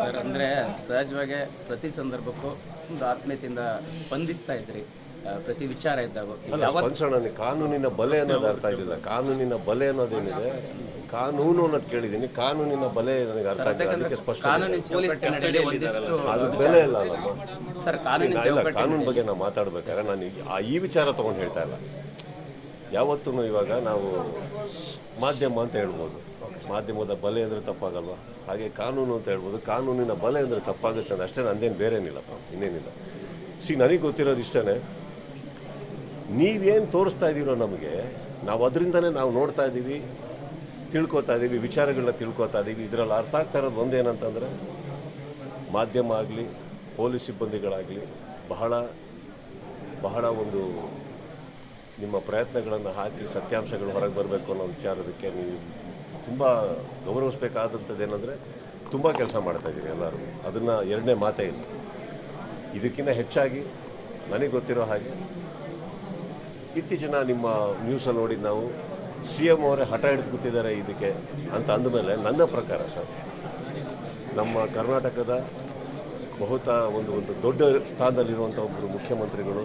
Sir ಅಂದರೆ ಸಹಜವಾಗಿ ಪ್ರತಿ ಸಂದರ್ಭಕ್ಕೂ ಒಂದು ಆತ್ಮೀಯತೆಯಿಂದ ಸ್ಪಂದಿಸ್ತಾ ಇದ್ರಿ. ಪ್ರತಿ ವಿಚಾರ ಇದ್ದಾಗ ಸ್ಪಂದಿಸೋಣ ಕಾನೂನಿನ ಬಲೆ ಅನ್ನೋದು ಅರ್ಥ ಆಗಿಲ್ಲ. ಕಾನೂನಿನ ಬಲೆ ಅನ್ನೋದೇನಿದೆ ಕಾನೂನು ಅನ್ನೋದು ಕೇಳಿದ್ದೀನಿ. ಕಾನೂನಿನ ಬಲೆ ನನಗೆ ಅರ್ಥ ಆಗಿಲ್ಲ. ಅದಕ್ಕೆ ಸ್ಪಷ್ಟ ಕಾನೂನಿನ ಚೌಕಟ್ಟಿನಲ್ಲಿ ಒಂದಿಷ್ಟು ಅದು ಬೆಲೆ ಇಲ್ಲ ಅಲ್ಲಮ್ಮ. ಇಲ್ಲ ಕಾನೂನು ಬಗ್ಗೆ ನಾವು ಮಾತಾಡ್ಬೇಕಾದ್ರೆ ನಾನು ಈ ವಿಚಾರ ತಗೊಂಡು ಹೇಳ್ತಾ ಇಲ್ಲ. ಯಾವತ್ತೂ ಇವಾಗ ನಾವು ಮಾಧ್ಯಮ ಅಂತ ಹೇಳ್ಬೋದು. ಮಾಧ್ಯಮದ ಬಲೆ ಅಂದರೆ ತಪ್ಪಾಗಲ್ವ? ಹಾಗೆ ಕಾನೂನು ಅಂತ ಹೇಳ್ಬೋದು. ಕಾನೂನಿನ ಬಲೆ ಅಂದರೆ ತಪ್ಪಾಗುತ್ತೆ ಅಂತ ಅಷ್ಟೇ ನಂದೇನು ಬೇರೇನಿಲ್ಲಪ್ಪ ಇನ್ನೇನಿಲ್ಲ. ಸಿ ನನಗೆ ಗೊತ್ತಿರೋದು ಇಷ್ಟೇ ನೀವೇನು ತೋರಿಸ್ತಾ ಇದ್ದೀರೋ ನಮಗೆ, ನಾವು ಅದರಿಂದನೇ ನಾವು ನೋಡ್ತಾ ಇದ್ದೀವಿ ತಿಳ್ಕೊತಾ ಇದ್ದೀವಿ ವಿಚಾರಗಳನ್ನ ತಿಳ್ಕೊತಾ ಇದ್ದೀವಿ ಇದರಲ್ಲಿ ಅರ್ಥ ಆಗ್ತಾ ಇರೋದು ಒಂದೇನಂತಂದರೆ, ಮಾಧ್ಯಮ ಆಗಲಿ, ಪೊಲೀಸ್ ಸಿಬ್ಬಂದಿಗಳಾಗಲಿ, ಬಹಳ ಬಹಳ ಒಂದು ನಿಮ್ಮ ಪ್ರಯತ್ನಗಳನ್ನು ಹಾಕಿ ಸತ್ಯಾಂಶಗಳು ಹೊರಗೆ ಬರಬೇಕು ಅನ್ನೋ ವಿಚಾರದಕ್ಕೆ ನೀವು ತುಂಬ ಗೌರವಿಸ್ಬೇಕಾದಂಥದ್ದು ಏನಂದರೆ ತುಂಬ ಕೆಲಸ ಮಾಡ್ತಾ ಇದ್ದೀರಿ ಎಲ್ಲರೂ. ಅದನ್ನು ಎರಡನೇ ಮಾತೇ ಇಲ್ಲ. ಇದಕ್ಕಿಂತ ಹೆಚ್ಚಾಗಿ ನನಗೆ ಗೊತ್ತಿರೋ ಹಾಗೆ ಇತ್ತೀಚಿನ ನಿಮ್ಮ ನ್ಯೂಸಲ್ಲಿ ನೋಡಿದ್ದು ನಾವು ಸಿ ಎಂ ಅವರೇ ಹಠ ಹಿಡಿದು ಕೂತಿದ್ದಾರೆ ಇದಕ್ಕೆ ಅಂತ ಅಂದಮೇಲೆ ನನ್ನ ಪ್ರಕಾರ ಸರ್, ನಮ್ಮ ಕರ್ನಾಟಕದ ಬಹುತ ಒಂದು ಒಂದು ದೊಡ್ಡ ಸ್ಥಾನದಲ್ಲಿರುವಂಥ ಒಬ್ಬರು ಮುಖ್ಯಮಂತ್ರಿಗಳು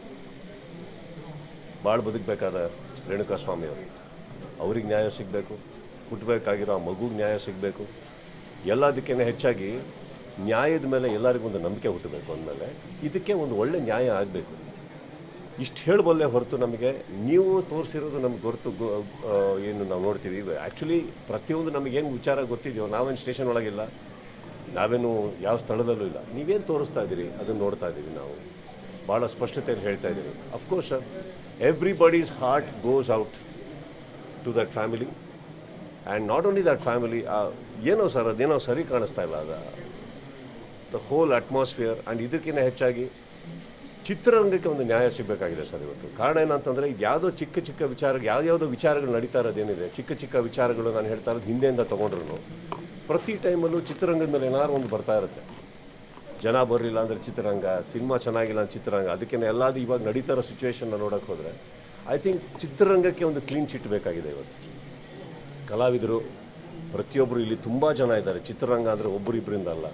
ಭಾಳ ಬದುಕಬೇಕಾದ ರೇಣುಕಾಸ್ವಾಮಿ ಅವರು. ಅವ್ರಿಗೆ ನ್ಯಾಯ ಸಿಗಬೇಕು ಹುಟ್ಟಬೇಕಾಗಿರೋ ಆ ಮಗುಗೆ ನ್ಯಾಯ ಸಿಗಬೇಕು. ಎಲ್ಲದಕ್ಕಿಂತ ಹೆಚ್ಚಾಗಿ ನ್ಯಾಯದ ಮೇಲೆ ಎಲ್ಲರಿಗೂ ಒಂದು ನಂಬಿಕೆ ಹುಟ್ಟಬೇಕು ಅಂದಮೇಲೆ ಇದಕ್ಕೆ ಒಂದು ಒಳ್ಳೆ ನ್ಯಾಯ ಆಗಬೇಕು. ಇಷ್ಟು ಹೇಳಬಲ್ಲೆ ಹೊರತು ನಮಗೆ, ನೀವು ತೋರಿಸಿರೋದು ನಮ್ಗೆ ಗೊತ್ತು ಏನು ನಾವು ನೋಡ್ತೀವಿ. ಆ್ಯಕ್ಚುಲಿ ಪ್ರತಿಯೊಂದು ನಮಗೇನು ವಿಚಾರ ಗೊತ್ತಿದೆಯೋ, ನಾವೇನು ಸ್ಟೇಷನ್ ಒಳಗಿಲ್ಲ, ನಾವೇನು ಯಾವ ಸ್ಥಳದಲ್ಲೂ ಇಲ್ಲ, ನೀವೇನು ತೋರಿಸ್ತಾ ಇದ್ದೀರಿ ಅದನ್ನು ನೋಡ್ತಾ ಇದ್ದೀವಿ ನಾವು. ಭಾಳ ಸ್ಪಷ್ಟತೆಯನ್ನು ಹೇಳ್ತಾ ಇದ್ದೀನಿ. Of course sir everybody's heart goes out to that family and not only that family ಏನೋ ಸರ್ ಅದೇನೋ ಸರಿ ಕಾಣಿಸ್ತಾ ಇಲ್ಲ. ಅದು ದ ಹೋಲ್ ಅಟ್ಮಾಸ್ಫಿಯರ್ ಆ್ಯಂಡ್ ಇದಕ್ಕಿಂತ ಹೆಚ್ಚಾಗಿ ಚಿತ್ರರಂಗಕ್ಕೆ ಒಂದು ನ್ಯಾಯ ಸಿಗಬೇಕಾಗಿದೆ ಸರ್ ಇವತ್ತು. ಕಾರಣ ಏನಂತಂದರೆ, ಇದು ಯಾವುದೋ ಚಿಕ್ಕ ಚಿಕ್ಕ ವಿಚಾರ, ಯಾವ್ಯಾವುದೋ ವಿಚಾರಗಳು ನಡೀತಾ ಇರೋದೇನಿದೆ ಚಿಕ್ಕ ಚಿಕ್ಕ ವಿಚಾರಗಳು ನಾನು ಹೇಳ್ತಾ ಇರೋದು ಹಿಂದೆಯಿಂದ ತೊಗೊಂಡ್ರು ಪ್ರತಿ ಟೈಮಲ್ಲೂ ಚಿತ್ರರಂಗದ ಮೇಲೆ ಏನಾದ್ರು ಒಂದು ಬರ್ತಾ ಇರುತ್ತೆ. ಜನ ಬರಲಿಲ್ಲ ಅಂದರೆ ಚಿತ್ರರಂಗ, ಸಿನಿಮಾ ಚೆನ್ನಾಗಿಲ್ಲ ಅಂದ್ರೆ ಚಿತ್ರರಂಗ. ಅದಕ್ಕೆ ಎಲ್ಲಾದ ಇವಾಗ ನಡೀತಾ ಇರೋ ಸಿಚುವೇಶನ್ನ ನೋಡೋಕೆ ಹೋದರೆ ಐ ಥಿಂಕ್ ಚಿತ್ರರಂಗಕ್ಕೆ ಒಂದು ಕ್ಲೀನ್ ಚಿಟ್ ಬೇಕಾಗಿದೆ ಇವತ್ತು. ಕಲಾವಿದರು ಪ್ರತಿಯೊಬ್ಬರು ಇಲ್ಲಿ ತುಂಬ ಜನ ಇದ್ದಾರೆ. ಚಿತ್ರರಂಗ ಅಂದರೆ ಒಬ್ಬರಿಬ್ಬರಿಂದ ಅಲ್ಲ.